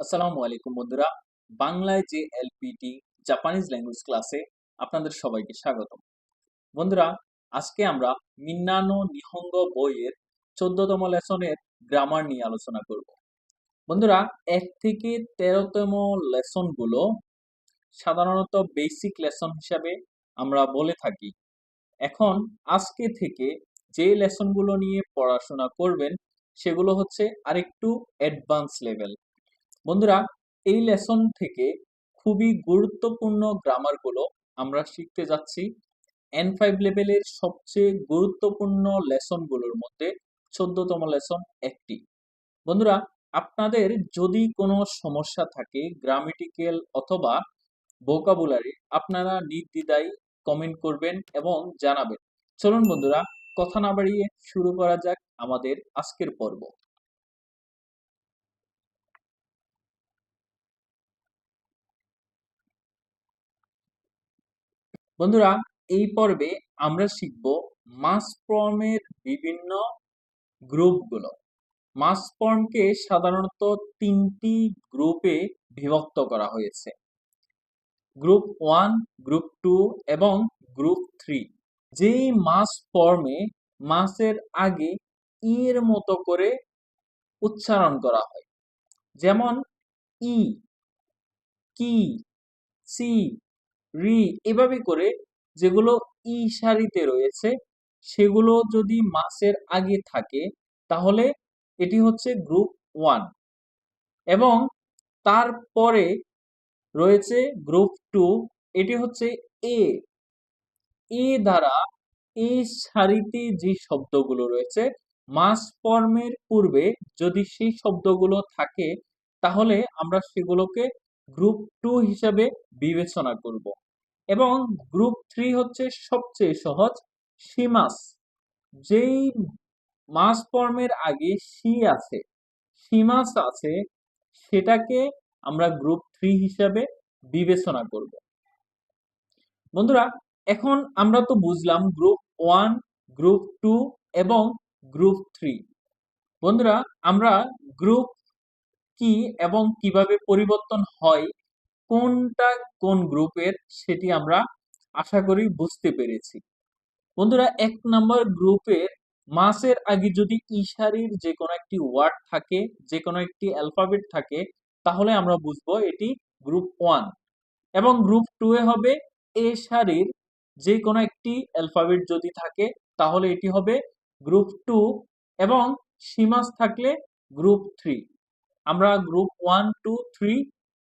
আসসালামু আলাইকুম বন্ধুরা। বাংলায় যে এলপিটি জাপানিজ ল্যাঙ্গুয়েজ ক্লাসে আপনাদের সবাইকে স্বাগতম। বন্ধুরা, আজকে আমরা মিন্নানো নিহঙ্গ বইয়ের চোদ্দতম লেসনের গ্রামার নিয়ে আলোচনা করব। বন্ধুরা, এক থেকে তেরোতম লেসনগুলো সাধারণত বেসিক লেসন হিসাবে আমরা বলে থাকি। এখন আজকে থেকে যে লেসনগুলো নিয়ে পড়াশোনা করবেন সেগুলো হচ্ছে আরেকটু অ্যাডভান্স লেভেল বন্ধুরা, এই লেসন থেকে খুবই গুরুত্বপূর্ণ গ্রামারগুলো আমরা শিখতে যাচ্ছি। এন ফাইভ লেভেলের সবচেয়ে গুরুত্বপূর্ণ লেসনগুলোর মধ্যে চোদ্দতম লেসন একটি। বন্ধুরা, আপনাদের যদি কোনো সমস্যা থাকে গ্রামেটিক্যাল অথবা ভোকাবুলারি আপনারা নির্দ্বিধায় কমেন্ট করবেন এবং জানাবেন। চলুন বন্ধুরা, কথা না বাড়িয়ে শুরু করা যাক আমাদের আজকের পর্ব। বন্ধুরা, এই পর্বে আমরা শিখব মাস ফর্মের বিভিন্ন গ্রুপগুলো। মাস ফর্মকে সাধারণত তিনটি গ্রুপে বিভক্ত করা হয়েছে। গ্রুপ ওয়ান, গ্রুপ টু এবং গ্রুপ থ্রি। যেই মাস ফর্মে মাসের আগে এর মতো করে উচ্চারণ করা হয়। যেমন ই, কি, সি রি এভাবে করে যেগুলো ই সারিতে রয়েছে, সেগুলো যদি মাসের আগে থাকে, তাহলে এটি হচ্ছে গ্রুপ ওয়ান এবং তারপরে রয়েছে গ্রুপ টু এটি হচ্ছে এ এ দ্বারা এই সারিতে যে শব্দগুলো রয়েছে, মাস ফর্মের পূর্বে যদি সেই শব্দগুলো থাকে, তাহলে আমরা সেগুলোকে গ্রুপ টু হিসাবে বিবেচনা করব। এবং গ্রুপ থ্রি হচ্ছে সবচেয়ে সহজ সীমাস যেই মাস ফর্মের আগে সি আছে সীমাস আছে, সেটাকে আমরা গ্রুপ থ্রি হিসাবে বিবেচনা করব। বন্ধুরা, এখন আমরা তো বুঝলাম গ্রুপ ওয়ান গ্রুপ টু এবং গ্রুপ থ্রি বন্ধুরা, আমরা গ্রুপ কি এবং কীভাবে পরিবর্তন হয় কোনটা কোন গ্রুপের সেটি আমরা আশা করি বুঝতে পেরেছি। বন্ধুরা, এক নম্বর গ্রুপের মাসের আগে যদি ইশারির যে কোনো একটি ওয়ার্ড থাকে যে কোনো একটি অ্যালফাবেট থাকে, তাহলে আমরা বুঝব এটি গ্রুপ ওয়ান। এবং গ্রুপ টু এ হবে এ সারির যে কোনো একটি অ্যালফাবেট যদি থাকে, তাহলে এটি হবে গ্রুপ টু এবং সীমাস থাকলে গ্রুপ থ্রি। আমরা গ্রুপ ওয়ান, টু, থ্রি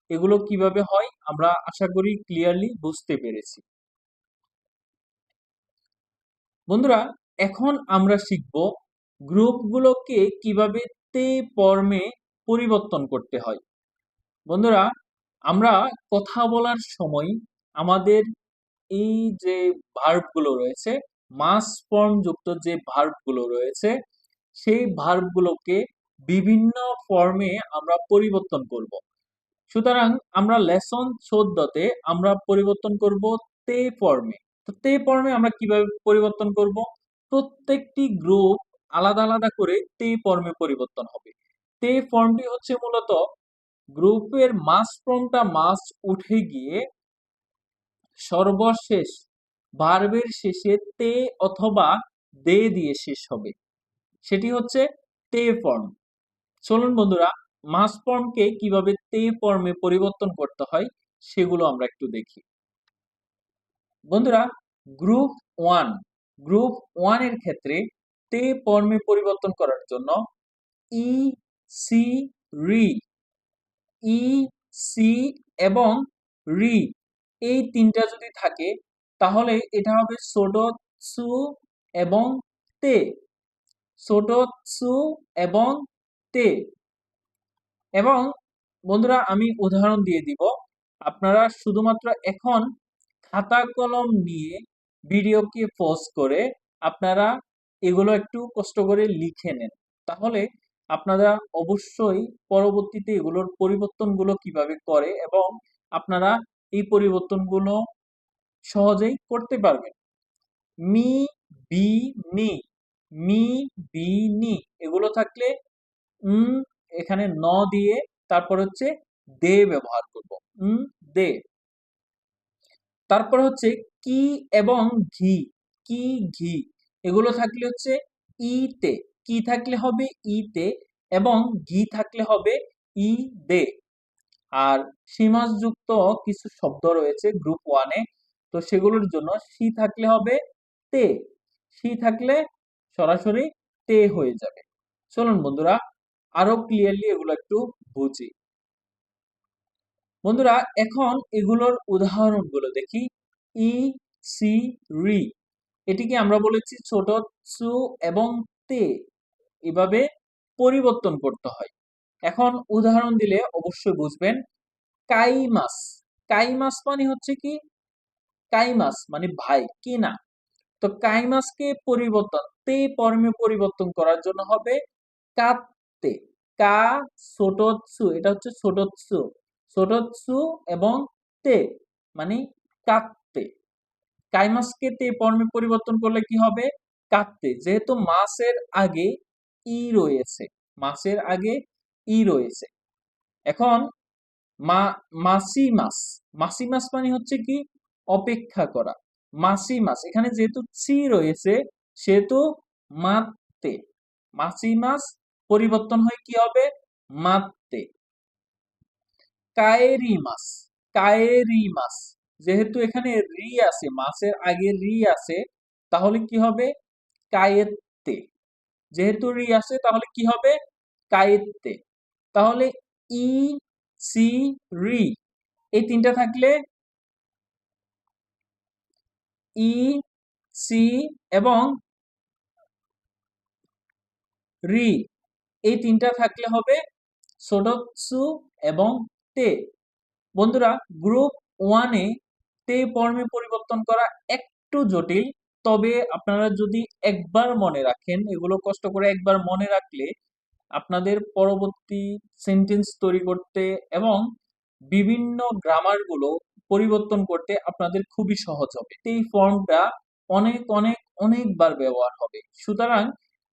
এগুলো কীভাবে হয়, আমরা আশা করি ক্লিয়ারলি বুঝতে পেরেছি। বন্ধুরা, এখন আমরা শিখব গ্রুপগুলোকে কীভাবে তে ফর্মে পরিবর্তন করতে হয়। বন্ধুরা, আমরা কথা বলার সময় আমাদের এই যে ভার্বগুলো রয়েছে মাস ফর্ম যুক্ত যে ভার্বগুলো রয়েছে, সেই ভার্বগুলোকে বিভিন্ন ফর্মে আমরা পরিবর্তন করব। সুতরাং আমরা লেসন চোদ্দতে আমরা পরিবর্তন করব তে ফর্মে তো তে ফর্মে আমরা কীভাবে পরিবর্তন করব? প্রত্যেকটি গ্রুপ আলাদা আলাদা করে তে ফর্মে পরিবর্তন হবে। তে ফর্মটি হচ্ছে মূলত গ্রুপের মাস ফর্মটা মাস উঠে গিয়ে সর্বশেষ ভার্বের শেষে তে অথবা দে দিয়ে শেষ হবে। সেটি হচ্ছে তে ফর্ম চলুন বন্ধুরা মাস ফর্মকে কীভাবে তে ফর্মে পরিবর্তন করতে হয়, সেগুলো আমরা একটু দেখি। বন্ধুরা গ্রুপ ওয়ান গ্রুপ ওয়ানের ক্ষেত্রে তে ফর্মে পরিবর্তন করার জন্য ই সি রি ই সি এবং রি এই তিনটা যদি থাকে, তাহলে এটা হবে সোডোৎসু এবং তে। সোডোৎসু এবং তে। এবং বন্ধুরা, আমি উদাহরণ দিয়ে দিব। আপনারা শুধুমাত্র এখন খাতা কলম নিয়ে ভিডিওকে পজ করে আপনারা এগুলো একটু কষ্ট করে লিখে নেন। তাহলে আপনারা অবশ্যই পরবর্তীতে এগুলোর পরিবর্তনগুলো কীভাবে করে এবং আপনারা এই পরিবর্তনগুলো সহজেই করতে পারবেন। মি, বি নি মি, বি, নি এগুলো থাকলে এখানে ন দিয়ে তারপর হচ্ছে দে ব্যবহার করব। উম, দে। তারপর হচ্ছে কি এবং ঘি। কি, ঘি। এগুলো থাকলে হচ্ছে ইতে। কি থাকলে হবে ইতে এবং ঘি থাকলে হবে ই দে আর সীমাসযুক্ত কিছু শব্দ রয়েছে গ্রুপ ওয়ানে তো সেগুলোর জন্য সি থাকলে হবে তে। সি থাকলে সরাসরি তে হয়ে যাবে। চলুন বন্ধুরা আরও ক্লিয়ারলি এগুলো একটু বুঝি। বন্ধুরা, এখন এগুলোর উদাহরণগুলো দেখি। ই, সি, রি, এটিকে আমরা বলেছি ছোট, সু এবং তে। এভাবে পরিবর্তন করতে হয়। এখন উদাহরণ দিলে অবশ্যই বুঝবেন কাই মাছ কাই মাছ মানে হচ্ছে কি? কাই মাছ মানে ভাই, কি না? তো কাই মাছকে পরিবর্তন, তে পর্মে পরিবর্তন করার জন্য হবে কাতে কা ছোটৎসু এটা হচ্ছে ছোটৎসু ছোটৎসু এবং তে মানে কাতে কাই মাছকে তে পর্মে পরিবর্তন করলে কি হবে? কাটতে যেহেতু মাছের আগে ই রয়েছে মাছের আগে ই রয়েছে। এখন মাসি মাস মাসি মাস মানে হচ্ছে কি? অপেক্ষা করা। মাসি মাস, এখানে যেহেতু চি রয়েছে, সেহেতু মাতে। মাসি মাস পরিবর্তন হয়ে কি হবে? মাতে কায়েরি মাস কায়েরি মাস যেহেতু এখানে রি আছে মাসের আগে রি আছে, তাহলে কি হবে? কায়েতে যেহেতু রি আছে, তাহলে কি হবে? কায়েতে তাহলে ই, সি, রি, এই তিনটা থাকলে ই, সি এবং রি। এই তিনটা থাকলে হবে সোডক্সু এবং তে। বন্ধুরা গ্রুপ ওয়ানে তে ফর্মে পরিবর্তন করা একটু জটিল, তবে আপনারা যদি একবার মনে রাখেন, এগুলো কষ্ট করে একবার মনে রাখলে আপনাদের পরবর্তী সেন্টেন্স তৈরি করতে এবং বিভিন্ন গ্রামারগুলো পরিবর্তন করতে আপনাদের খুবই সহজ হবে। এই ফর্মটা অনেক অনেক, অনেকবার ব্যবহার হবে। সুতরাং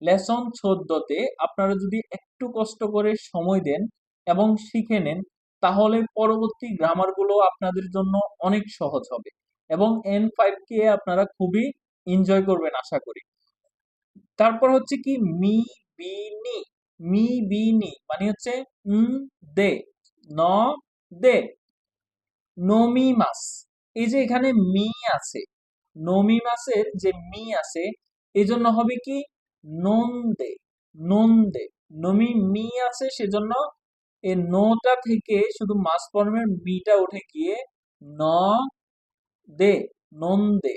লেসন চোদ্দতে আপনারা যদি একটু কষ্ট করে সময় দেন এবং শিখে নেন, তাহলে পরবর্তী গ্রামারগুলো আপনাদের জন্য অনেক সহজ হবে এবং এন ফাইভ কে আপনারা খুবই এনজয় করবেন আশা করি। তারপর হচ্ছে কি মি, বি, নি। মি, বি, নি মানে হচ্ছে দে, ন, দে। নমি মাস এই যে এখানে মি আছে নমি মাসের যে মি আছে এই জন্য হবে কি নন্দে নন্দে, নমি মি আছে সেজন্য এই নটা থেকে শুধু মাস ফর্মের মিটা উঠে গিয়ে ন, দে, নন্দে।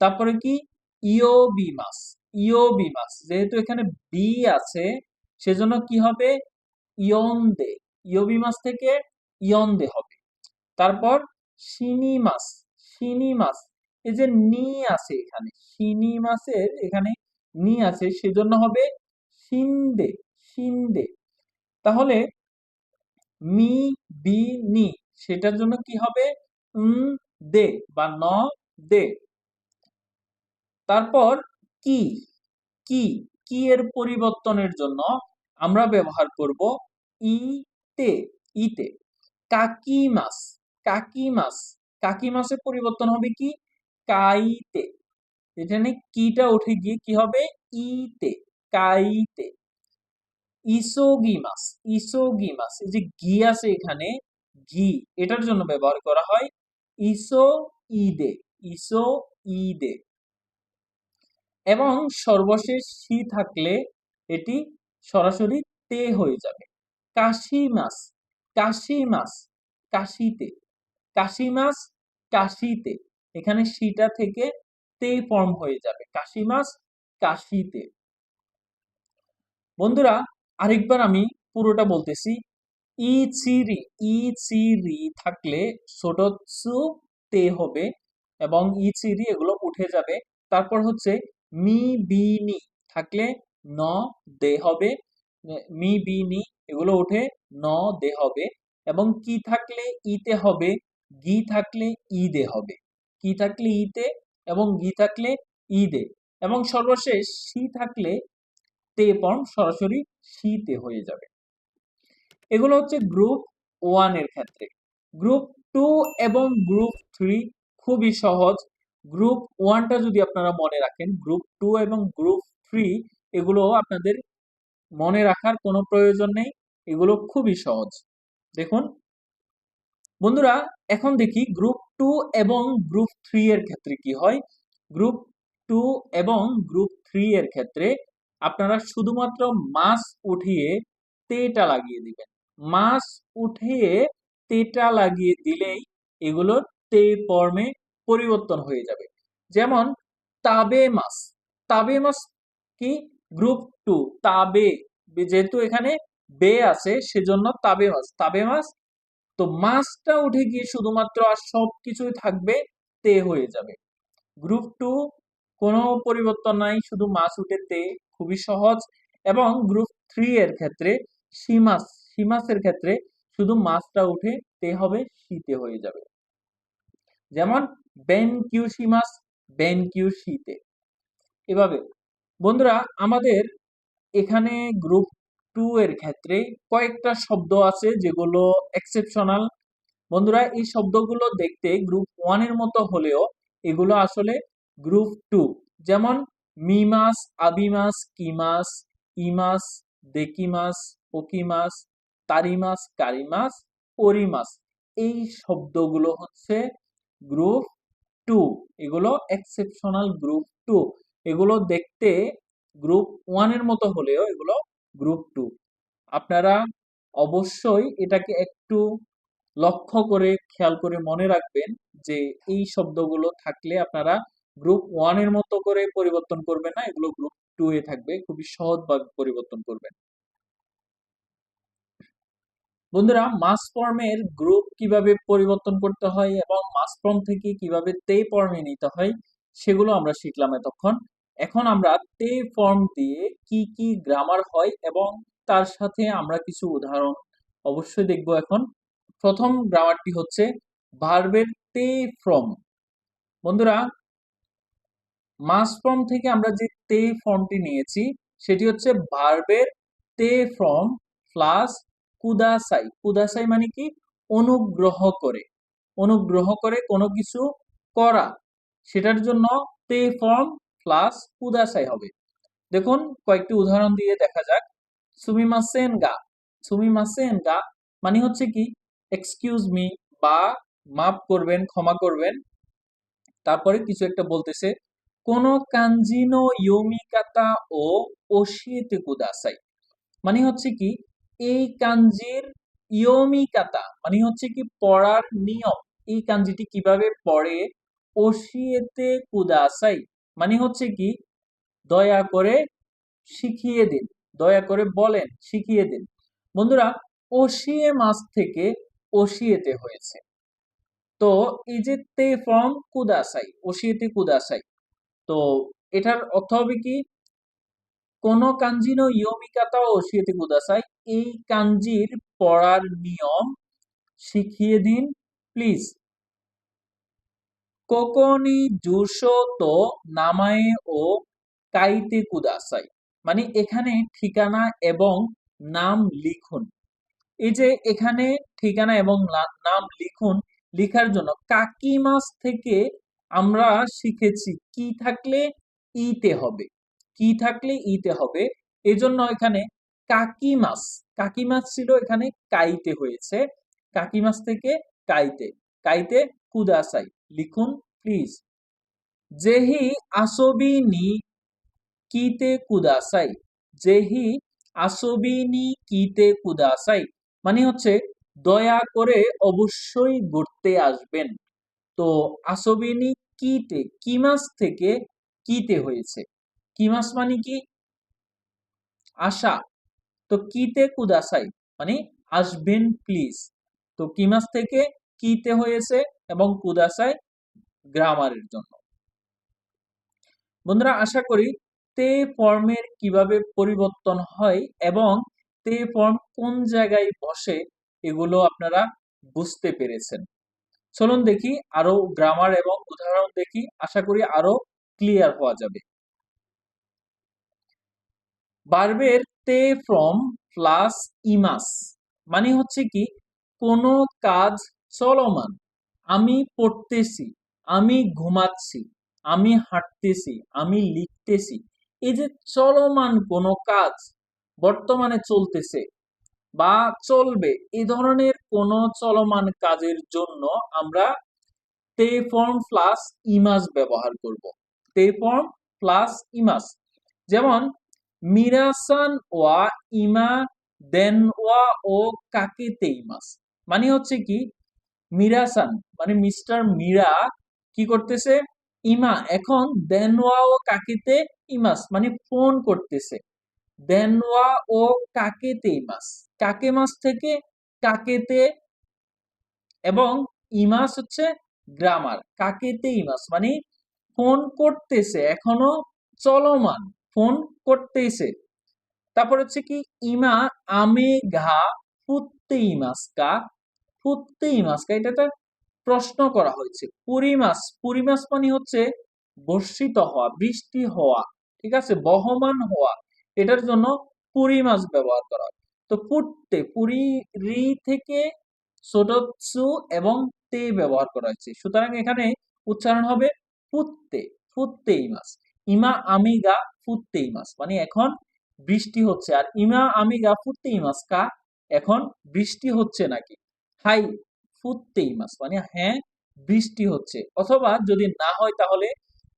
তারপরে কি? ইও বি মাস ইও বি মাস। যেহেতু এখানে বি আছে, সেজন্য কি হবে? ইয়ন্দে। ইয়বি মাস থেকে ইয়ন্দে হবে। তারপর শিনি মাস শিনি মাস। এই যে নি আছে এখানে, শিনি মাসের এখানে নি আছে, সেজন্য হবে সিন্দে সিন্দে তাহলে মি, বি, নি, সেটার জন্য কি হবে? দে বা ন, দে। তারপর কি কি কি এর পরিবর্তনের জন্য আমরা ব্যবহার করব ইতে ইতে। কাকি মাস কাকি মাস কাকি মাসের পরিবর্তন হবে কি? কাইতে। এখানে কিটা উঠে গিয়ে কি হবে? ইতে, কাইতে। ইসোগি মাস ইসোগি মাস এই যে ঘি আছে এখানে, ঘি, এটার জন্য ব্যবহার করা হয় ইসো ইদে ইসো ইদে। এবং সর্বশেষ সি থাকলে এটি সরাসরি তে হয়ে যাবে। কাশি মাস কাশি মাস কাশিতে কাশি মাস কাশিতে। এখানে সিটা থেকে তে ফর্ম হয়ে যাবে। কাশি মাস কাশিতে। বন্ধুরা, আরেকবার আমি পুরোটা বলতেছি। ই চিরি ই চিরি থাকলে সোটৎসু তে হবে এবং ই চিরি এগুলো উঠে যাবে। তারপর হচ্ছে মি, বি, নি থাকলে ন, দে হবে। মি, বি, নি এগুলো উঠে ন, দে হবে এবং কি থাকলে ইতে হবে? গি থাকলে ই দে হবে। কি থাকলে ইতে এবং গি থাকলে ই দে এবং সর্বশেষ সি থাকলে তে ফর্ম সরাসরি সিতে হয়ে যাবে। এগুলো হচ্ছে গ্রুপ ওয়ানের ক্ষেত্রে। গ্রুপ টু এবং গ্রুপ থ্রি খুবই সহজ। গ্রুপ ওয়ানটা যদি আপনারা মনে রাখেন গ্রুপ টু এবং গ্রুপ থ্রি এগুলো আপনাদের মনে রাখার কোনো প্রয়োজন নেই। এগুলো খুবই সহজ। দেখুন বন্ধুরা, এখন দেখি গ্রুপ টু এবং গ্রুপ থ্রি এর ক্ষেত্রে কি হয়। গ্রুপ টু এবং গ্রুপ থ্রি এর ক্ষেত্রে আপনারা শুধুমাত্র মাস উঠিয়ে তেটা লাগিয়ে দিবেন। মাস উঠিয়ে তেটা লাগিয়ে দিলেই এগুলো তে ফর্মে পরিবর্তন হয়ে যাবে। যেমন, তাবে মাস। তাবে মাস কি? গ্রুপ টু তাবে, যেহেতু এখানে বে আছে, সেজন্য তাবে মাস। তাবে মাস তো মাসটা উঠে গিয়ে শুধুমাত্র আর সব কিছুই থাকবে, তে হয়ে যাবে। গ্রুপ টু কোনো পরিবর্তন নাই, শুধু মাস উঠে তে, খুবই সহজ। এবং গ্রুপ থ্রি এর ক্ষেত্রে সীমাস সীমাসের ক্ষেত্রে শুধু মাসটা উঠে তে হবে, শীতে হয়ে যাবে। যেমন বেন কিউ সীমাস বেন কিউ শীতে। এভাবে। বন্ধুরা, আমাদের এখানে গ্রুপ টু এর ক্ষেত্রে কয়েকটা শব্দ আছে যেগুলো এক্সেপশনাল বন্ধুরা, এই শব্দগুলো দেখতে গ্রুপ ওয়ানের মতো হলেও এগুলো আসলে গ্রুপ টু যেমন মিমাস আবিমাস কিমাস ইমাস দেকিমাস ওকিমাস তারিমাস কারিমাস পরিমাস এই শব্দগুলো হচ্ছে গ্রুপ টু এগুলো এক্সেপশনাল গ্রুপ টু এগুলো দেখতে গ্রুপ ওয়ানের মতো হলেও এগুলো গ্রুপ টু আপনারা অবশ্যই এটাকে একটু লক্ষ্য করে খেয়াল করে মনে রাখবেন যে এই শব্দগুলো থাকলে আপনারা গ্রুপ ওয়ানের মতো করে পরিবর্তন করবেন না, এগুলো গ্রুপ টু এ থাকবে, খুবই সহজভাবে পরিবর্তন করবেন। বন্ধুরা মাস ফর্মের গ্রুপ কীভাবে পরিবর্তন করতে হয় এবং মাস ফর্ম থেকে কীভাবে তে ফর্মে নিতে হয়, সেগুলো আমরা শিখলাম এতক্ষণ। এখন আমরা তে ফর্ম দিয়ে কি কি গ্রামার হয় এবং তার সাথে আমরা কিছু উদাহরণ অবশ্যই দেখব এখন। প্রথম গ্রামারটি হচ্ছে ভার্বের তে ফর্ম বন্ধুরা মাস ফর্ম থেকে আমরা যে তে ফর্মটি নিয়েছি, সেটি হচ্ছে ভার্বের তে ফর্ম প্লাস কুদাসাই কুদাসাই মানে কি? অনুগ্রহ করে। অনুগ্রহ করে কোনো কিছু করা। সেটার জন্য তে ফর্ম প্লাস কুদাসাই হবে। দেখুন, কয়েকটি উদাহরণ দিয়ে দেখা যাক। সুমিমাসেন গা। সুমিমাসেন গা মানে হচ্ছে কি? এক্সকিউজ মি বা মাফ করবেন, ক্ষমা করবেন। তারপরে কিছু একটা বলতেছে, কোন কাঞ্জিনো ইয়মিকাতা ও ওশিয়েতে কুদাসাই মানে হচ্ছে কি? এই কাঞ্জির ইয়মিকাতা মানে হচ্ছে কি? পড়ার নিয়ম। এই কাঞ্জিটি কীভাবে পড়ে? ওশিয়েতে কুদাসাই মানে হচ্ছে কি, দয়া করে শিখিয়ে দিন, দয়া করে বলেন, শিখিয়ে দিন। বন্ধুরা ওশিয়ে মাস থেকে ওশিয়েতে হয়েছে। তো এই যে তে ফর্ম কুদাসাই ওশিয়েতে কুদাসাই, তো এটার অর্থ হবে কি, কোন কাঞ্জি কাঞ্জিনো ইয়মিকাতা ওশিয়েতে কুদাসাই, এই কাঞ্জির পড়ার নিয়ম শিখিয়ে দিন, প্লিজ। কোকনি জুসো তো নামায়ে ও কাইতে কুদাসাই। মানে এখানে ঠিকানা এবং নাম লিখুন। এই যে এখানে ঠিকানা এবং নাম লিখুন, লিখার জন্য কাকিমাস থেকে আমরা শিখেছি কি থাকলে ইতে হবে। কি থাকলে ইতে হবে? এজন্য এখানে কাকিমাস কাকিমাস ছিল এখানে কাইতে হয়েছে। কাকিমাস থেকে কাইতে কাইতে কুদাসাই। লিখুন প্লিজ জেহি আসবি নি কিতে কুদাসাই। জেহি আসবিনি কিতে কুদাসাই। মানে হচ্ছে, দয়া করে অবশ্যই ঘুরতে আসবেন। তো আসবিনি কিতে কিমাস থেকে কিতে হয়েছে? কিমাস মানে কি? আশা তো কিতে কুদাসাই মানে আসবেন প্লিজ তো কিমাস থেকে কিতে হয়েছে? এবং কুদাসাই গ্রামারের জন্য। বন্ধুরা, আশা করি তে ফর্মের কীভাবে পরিবর্তন হয় এবং তে ফর্ম কোন জায়গায় বসে এগুলো আপনারা বুঝতে পেরেছেন। চলুন দেখি আরও গ্রামার এবং উদাহরণ দেখি, আশা করি আরও ক্লিয়ার হওয়া যাবে। বার্বের তে ফ্রম প্লাস ইমাস মানে হচ্ছে কি, কোনো কাজ চলমান। আমি পড়তেছি, আমি ঘুমাচ্ছি, আমি হাঁটতেছি, আমি লিখতেছি, এই যে চলমান কোনো কাজ বর্তমানে চলতেছে বা চলবে এই ধরনের কোনো চলমান কাজের জন্য আমরা তে ফর্ম প্লাস ইমাজ ব্যবহার করব। তে ফর্ম প্লাস ইমাজ যেমন মিরাসান ওয়া ইমা দেন ওয়া ও কাকে তেইমাস মানে হচ্ছে কি মিরাসান মানে মিস্টার মীরা কি করতেছে? ইমা, এখন দেনওয়া ও কাকেতে ইমাস মানে ফোন করতেছে। দেনওয়া ও কাকেতে ইমাস, কাকে মাস থেকে? কাকেতে, এবং ইমাস হচ্ছে গ্রামার, কাকেতে ইমাস মানে ফোন করতেছে, এখনও চলমান, ফোন করতেছে। তারপর হচ্ছে কি, ইমা আমে ঘা ফুত্তে ইমাসকা ফুত্তে ইমাসকা এটা একটা প্রশ্ন করা হয়েছে। পুরিমাস পুরিমাস মানে হচ্ছে বর্ষিত হওয়া, বৃষ্টি হওয়া, ঠিক আছে? বহমান হওয়া, এটার জন্য পুরিমাস ব্যবহার করা তো পুট্টে, পুরি রি থেকে সোটসু এবং তে ব্যবহার করা হয়েছে। সুতরাং এখানে উচ্চারণ হবে ফুত্তে ফুত্তে ইমাস ইমা আমিগা ফুত্তে ইমাস মানে এখন বৃষ্টি হচ্ছে। আর ইমা আমিগা ফুত্তে ইমাস কা? এখন বৃষ্টি হচ্ছে নাকি? হাই ফুত্তে ইমাস মানে হ্যাঁ বৃষ্টি হচ্ছে। অথবা যদি না হয় তাহলে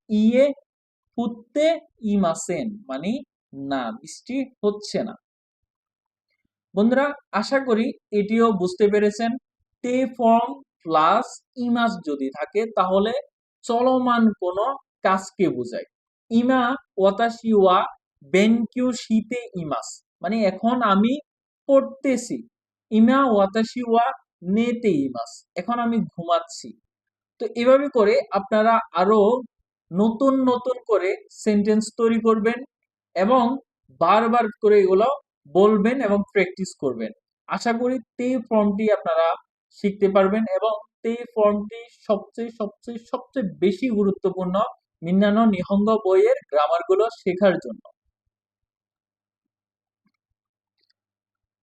ইয়ে ফুত্তে ইমাসেন মানে না, বৃষ্টি হচ্ছে না। বন্ধুরা, আশা করি এটিও বুঝতে পেরেছেন। তে ফর্ম প্লাস ইমাস যদি থাকে, তাহলে চলমান কোনো কাজকে বোঝায়। ইমা ওয়াতাশি ওয়া বেনকিউ শীতে ইমাস মানে এখন আমি পড়তেছি। ইমা ওয়াতাশি ওয়া নেতে ইমাস এখন আমি ঘুমাচ্ছি। তো এভাবে করে আপনারা আরও নতুন নতুন করে সেন্টেন্স তৈরি করবেন এবং বারবার করে এগুলো বলবেন এবং প্র্যাকটিস করবেন। আশা করি তে ফর্মটি আপনারা শিখতে পারবেন এবং তে ফর্মটি সবচেয়ে সবচেয়ে সবচেয়ে বেশি গুরুত্বপূর্ণ মিন্নানো নিহঙ্গ বইয়ের গ্রামারগুলো শেখার জন্য।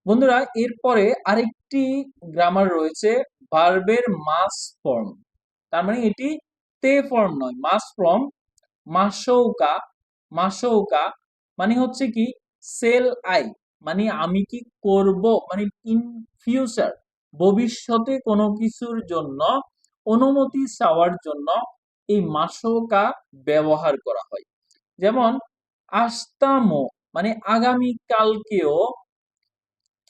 বন্ধুরা, এরপরে আরেকটি গ্রামার রয়েছে ভার্বের মাস ফর্ম তার মানে এটি তে ফর্ম নয় মাস ফর্ম মাসৌকা মাসৌকা মানে হচ্ছে কি সেল আই মানে আমি কি করব মানে ইন ফিউচার ভবিষ্যতে কোনো কিছুর জন্য, অনুমতি চাওয়ার জন্য এই মাসৌকা ব্যবহার করা হয়। যেমন, আস্তামো মানে আগামী কালকেও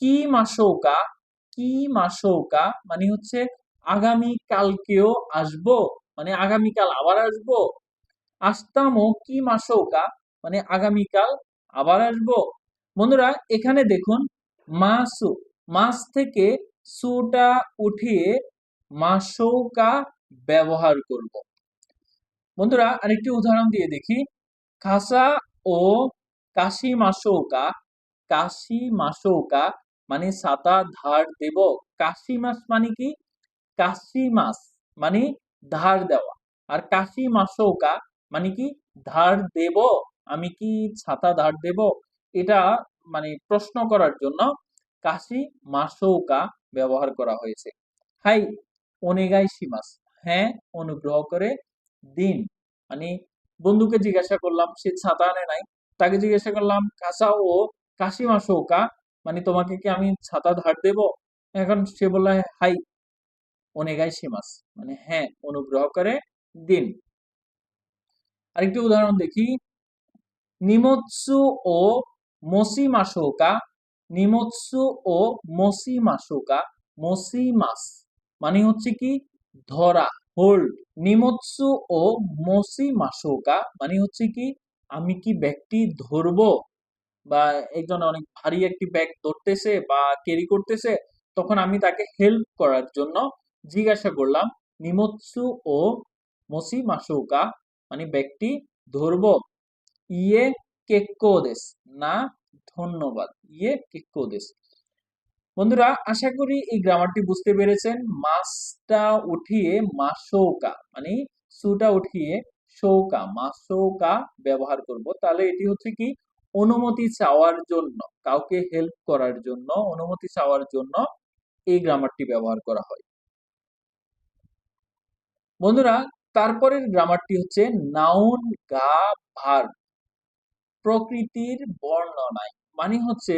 কি মাসৌকা কি মাসৌকা মানে হচ্ছে আগামী কালকেও আসব? মানে আগামীকাল আবার আসব? আসতামো কি মাসৌকা মানে আগামীকাল আবার আসব? বন্ধুরা, এখানে দেখুন, মাসু, মাস থেকে সুটা উঠিয়ে মাসৌকা ব্যবহার করব। বন্ধুরা, আরেকটি উদাহরণ দিয়ে দেখি। খাসা ও কাশি মাসৌকা কাশি মাসৌকা মানে সাতা ধার দেব। কাশি মাস মানে কি? কাশি মাস মানে ধার দেওয়া। আর কাশি মাসৌকা মানে কি? ধার দেব। আমি কি ছাতা ধার দেব? এটা মানে প্রশ্ন করার জন্য কাশি মাসৌকা ব্যবহার করা হয়েছে। হাই অনেগাই সিমাস হ্যাঁ অনুগ্রহ করে দিন। মানে বন্ধুকে জিজ্ঞাসা করলাম, সে ছাতা আনে নাই? তাকে জিজ্ঞাসা করলাম কাসা ও কাশি মাসৌকা মানে তোমাকে কি আমি ছাতা ধার দেব? এখন সে বলল, হাই, অনেগাই সিমাস মানে হ্যাঁ অনুগ্রহ করে দিন। আরেকটি উদাহরণ দেখি। নিমৎসু ও মসি মাসৌকা নিমৎসু ও মসি মাসৌকা মসি মাস মানে হচ্ছে কি? ধরা, হোল্ড। নিমৎসু ও মসি মাসৌকা মানে হচ্ছে কি? আমি কি ব্যক্তি ধরবো? বা একজন অনেক ভারী একটি ব্যাগ ধরতেছে বা ক্যারি করতেছে, তখন আমি তাকে হেল্প করার জন্য জিজ্ঞাসা করলাম, নিমৎসু ও মসি মাসৌকা মানে ব্যাগটি ধরবো ইয়ে কেক্কোদেস না ধন্যবাদ ইয়ে কেক্কোদেস বন্ধুরা, আশা করি এই গ্রামারটি বুঝতে পেরেছেন। মাসটা উঠিয়ে মাসৌকা মানে সুটা উঠিয়ে সৌকা মাসৌকা ব্যবহার করব। তাহলে এটি হচ্ছে কি? অনুমতি চাওয়ার জন্য, কাউকে হেল্প করার জন্য, অনুমতি চাওয়ার জন্য এই গ্রামারটি ব্যবহার করা হয়। বন্ধুরা, তারপরের গ্রামারটি হচ্ছে নাউন গা ভার প্রকৃতির বর্ণনায় মানে হচ্ছে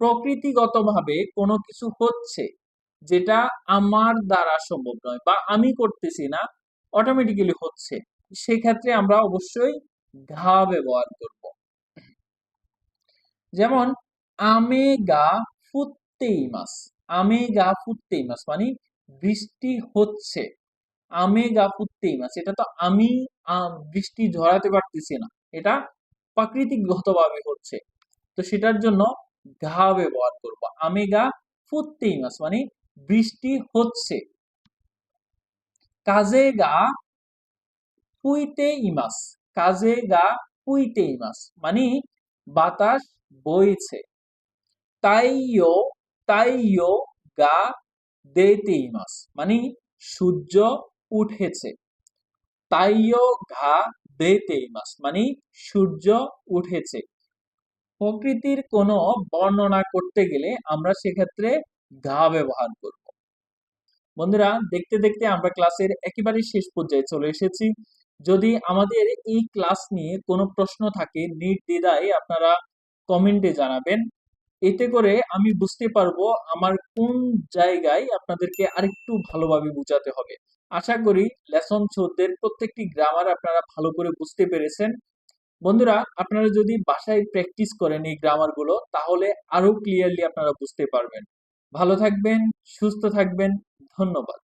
প্রকৃতিগতভাবে কোনো কিছু হচ্ছে, যেটা আমার দ্বারা সম্ভব নয় বা আমি করতেছি না অটোমেটিক্যালি হচ্ছে। সেক্ষেত্রে আমরা অবশ্যই ঘা ব্যবহার করব। যেমন আমে গা ফুটতেই মাস আমে গা ফুটতেই মাস মানে বৃষ্টি হচ্ছে। আমে গা ফুটতেই মাস এটা তো আমি বৃষ্টি ঝরাতে পারতেছি না। এটা প্রাকৃতিকগতভাবে হচ্ছে। তো সেটার জন্য ঘা ব্যবহার করব। আমে গা ফুটতেই মাস মানে বৃষ্টি হচ্ছে। কাজে গা পুইতে ইমাস কাজে গা পুইতে ইমাস মানে বাতাস বইছে। তাইও তাইও গা দেতে ইমাস মানে সূর্য উঠেছে। তাইও ঘা দেতে ইমাস মানে সূর্য উঠেছে। প্রকৃতির কোনো বর্ণনা করতে গেলে আমরা সেক্ষেত্রে ঘা ব্যবহার করব। বন্ধুরা, দেখতে দেখতে আমরা ক্লাসের একেবারে শেষ পর্যায়ে চলে এসেছি। যদি আমাদের এই ক্লাস নিয়ে কোনো প্রশ্ন থাকে, নির্দ্বিধায় আপনারা কমেন্টে জানাবেন। এতে করে আমি বুঝতে পারব আমার কোন জায়গায় আপনাদেরকে আরেকটু ভালোভাবে বোঝাতে হবে। আশা করি লেসন চোদ্দের প্রত্যেকটি গ্রামার আপনারা ভালো করে বুঝতে পেরেছেন। বন্ধুরা, আপনারা যদি বাসায় প্র্যাকটিস করেন এই গ্রামারগুলো তাহলে আরও ক্লিয়ারলি আপনারা বুঝতে পারবেন। ভালো থাকবেন, সুস্থ থাকবেন, ধন্যবাদ।